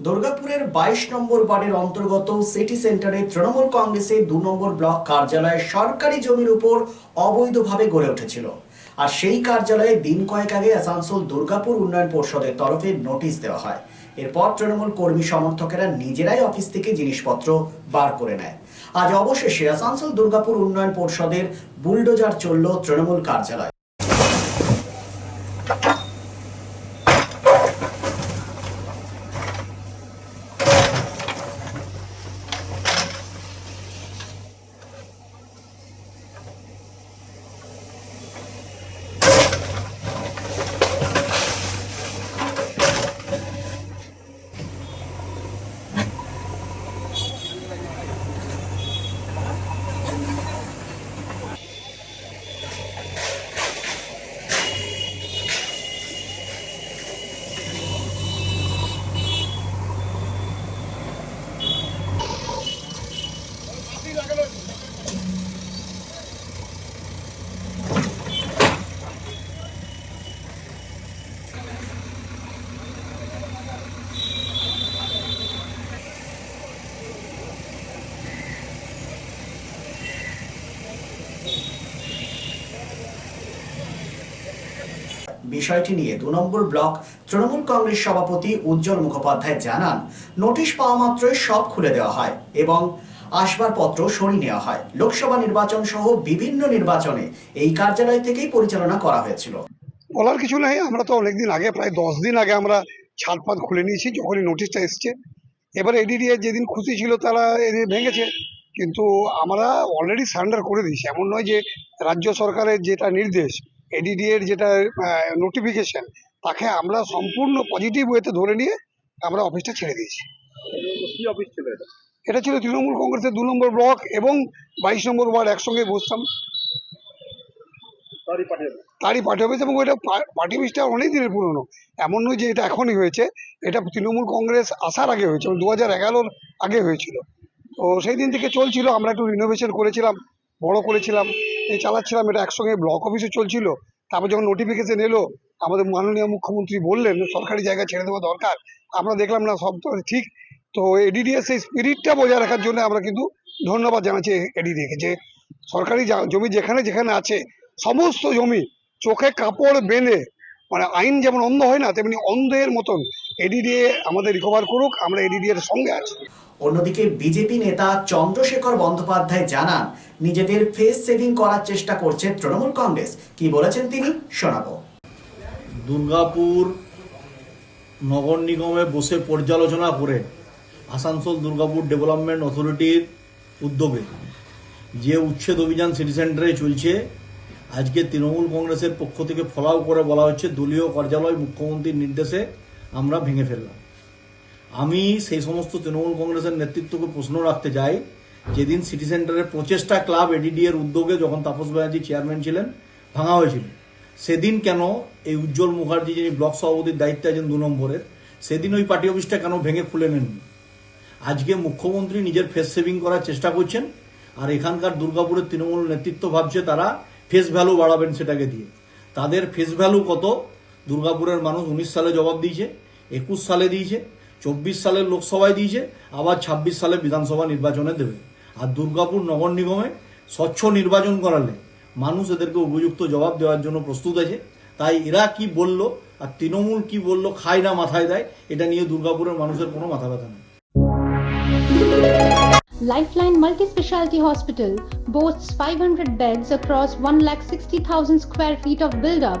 দুর্গাপুরের বাইশ নম্বর ওয়ার্ডের অন্তর্গত সিটি সেন্টারে তৃণমূল কংগ্রেসের দু নম্বর ব্লক কার্যালয়ে সরকারি জমির উপর অবৈধভাবে গড়ে উঠেছিল। আর সেই কার্যালয়ে দিন কয়েক আগে আসানসোল দুর্গাপুর উন্নয়ন পরিষদের তরফে নোটিশ দেওয়া হয়। এরপর তৃণমূল কর্মী সমর্থকেরা নিজেরাই অফিস থেকে জিনিসপত্র বার করে নেয়। আজ অবশেষে আসানসোল দুর্গাপুর উন্নয়ন পরিষদের বুলডোজার চলল তৃণমূল কার্যালয়। বিষয়টি নিয়ে দু নম্বর ব্লক তৃণমূল কংগ্রেস সভাপতি উজ্জ্বল মুখোপাধ্যায় জানান, নোটিশ পাওয়া মাত্রই সব খুলে দেওয়া হয় এবং আসবাবপত্র সরিয়ে নেওয়া হয়। লোকসভা নির্বাচন সহ বিভিন্ন নির্বাচনে এই কার্যালয় থেকেই পরিচালনা করা হয়েছিল। বলার কিছু নেই, আমরা তো অনেকদিন আগে, প্রায় দশ দিন আগে আমরা ছাদপাত খুলে নিয়েছি, যখনই নোটিশটা এসছে। এবার এডিডিএ যেদিন খুশি ছিল তারা ভেঙেছে। কিন্তু আমরা অলরেডি সারেন্ডার করে দিয়েছি। এমন নয় যে রাজ্য সরকারের যেটা নির্দেশ এডিডিএ এর যেটা নোটিফিকেশন তাকে আমরা সম্পূর্ণ পজিটিভ ওয়েতে ধরে নিয়ে আমরা অফিসটা ছেড়ে দিয়েছি। এটা? ছিল তৃণমূল কংগ্রেসের দু নম্বর ব্লক এবং বাইশ নম্বর ওয়ার্ড একসঙ্গে বসতাম। তারই পার্টি অফিস এবং ওইটা পার্টি অফিসটা অনেক দিনের পুরনো। এমন নয় যে এটা এখনই হয়েছে এটা তৃণমূল কংগ্রেস আসার আগে হয়েছে দু হাজার এগারোর আগে হয়েছিল। তো সেই দিন থেকে চলছিল আমরা একটু রিনোভেশন করেছিলাম। বড় করেছিলাম, এই চালাচ্ছিলাম, এটা একসঙ্গে ব্লক অফিসে চলছিল। তারপর যখন নোটিফিকেশন এলো, আমাদের মাননীয় মুখ্যমন্ত্রী বললেন, সরকারি জায়গা ছেড়ে দেওয়া দরকার। আমরা দেখলাম না, সব তো ঠিক। তো এডিডিএস সেই স্পিরিটটা বজায় রাখার জন্য আমরা কিন্তু ধন্যবাদ জানাচ্ছি এডিডিএকে যে সরকারি জমি যেখানে যেখানে আছে, সমস্ত জমি চোখে কাপড় বেঁধে মানে আইন যেমন অন্ধ হয় না, তেমনি অন্ধের মতন এডিডিএ আমাদের রিকভার করুক আমরা এডিডিএ এর সঙ্গে আছি। অন্যদিকে বিজেপি নেতা চন্দ্রশেখর বন্দ্যোপাধ্যায় জানান নিজেদের ফেস সেভিং করার চেষ্টা করছে তৃণমূল কংগ্রেস। কি বলেছেন তিনি? শোনাবো। দুর্গাপুর নগর নিগমে বসে পর্যালোচনা করে আসানসোল দুর্গাপুর ডেভেলপমেন্ট অথরিটির উদ্যোগে যে উচ্ছেদ অভিযান সিটি সেন্টারে চলছে আজকে তৃণমূল কংগ্রেসের পক্ষ থেকে ফলাও করে বলা হচ্ছে দলীয় কার্যালয় মুখ্যমন্ত্রীর নির্দেশে আমরা ভেঙে ফেললাম। আমি সেই সমস্ত তৃণমূল কংগ্রেসের নেতৃত্বকে প্রশ্ন রাখতে চাই যেদিন সিটি সেন্টারের প্রচেষ্টা ক্লাব এডিডি এর উদ্যোগে যখন তাপস ব্যানার্জি চেয়ারম্যান ছিলেন, ভাঙা হয়েছিল। সেদিন কেন এই উজ্জ্বল মুখার্জি, যিনি ব্লক সভাপতির দায়িত্বে আছেন দু নম্বরের, সেদিন ওই পার্টি অফিসটা কেন ভেঙে খুলে নেননি? আজকে মুখ্যমন্ত্রী নিজের ফেস সেভিং করার চেষ্টা করছেন, আর এখানকার দুর্গাপুরের তৃণমূল নেতৃত্ব ভাবছে তারা ফেস ভ্যালু বাড়াবেন সেটাকে দিয়ে। তাদের ফেস ভ্যালু কত? দুর্গাপুরের মানুষ উনিশ সালে জবাব দিয়েছে। একুশ সালে দিয়েছে চব্বিশ সালের লোকসভায় দিয়েছে আবার ছাব্বিশ সালে বিধানসভা নির্বাচনে দেবে। আর দুর্গাপুর নগর নিগমে স্বচ্ছ নির্বাচন করালে মানুষ এদেরকে উপযুক্ত জবাব দেওয়ার জন্য প্রস্তুত আছে। তাই এরা কি বলল আর তৃণমূল কি বলল খায় না মাথায় দেয় এটা নিয়ে দুর্গাপুরের মানুষের কোনো মাথা ব্যথা নেই। Lifeline Multi-Specialty Hospital boasts 500 beds across 1,60,000 square feet of build-up,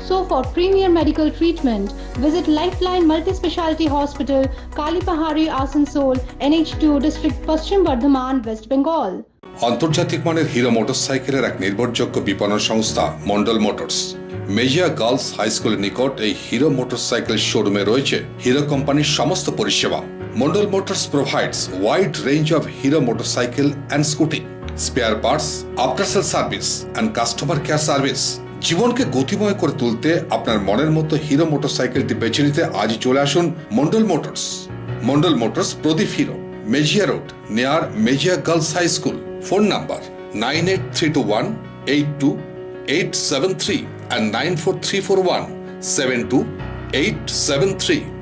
So, for premier medical treatment, visit Lifeline Multispecialty Hospital, Kalipahari, Asansol, NH2 District, Paschim Bardhaman, West Bengal. আন্তর্জাতিক মানের হিরো মোটরসাইকেলের এক নির্ভরযোগ্য বিপণন সংস্থা Mondal motors Mejia girls high স্কুলের নিকট এই হিরো মোটরসাইকেল শোরুমে রয়েছে হিরো কোম্পানির সমস্ত পরিষেবা Mondal Motors provides wide range of Hero motorcycle and scooty, spare parts, after sale service and customer care service. জীবনকে গতিময় করে তুলতে আপনার মনের মতো হিরো মোটরসাইকেলটি বেছে নিতে আজই চলে আসুন Mondal motors. Mondal motors Pradip Hero Mejia road, near Mejia girls high school. Phone number nine eight three two one eight two eight seven three and 94341 72 873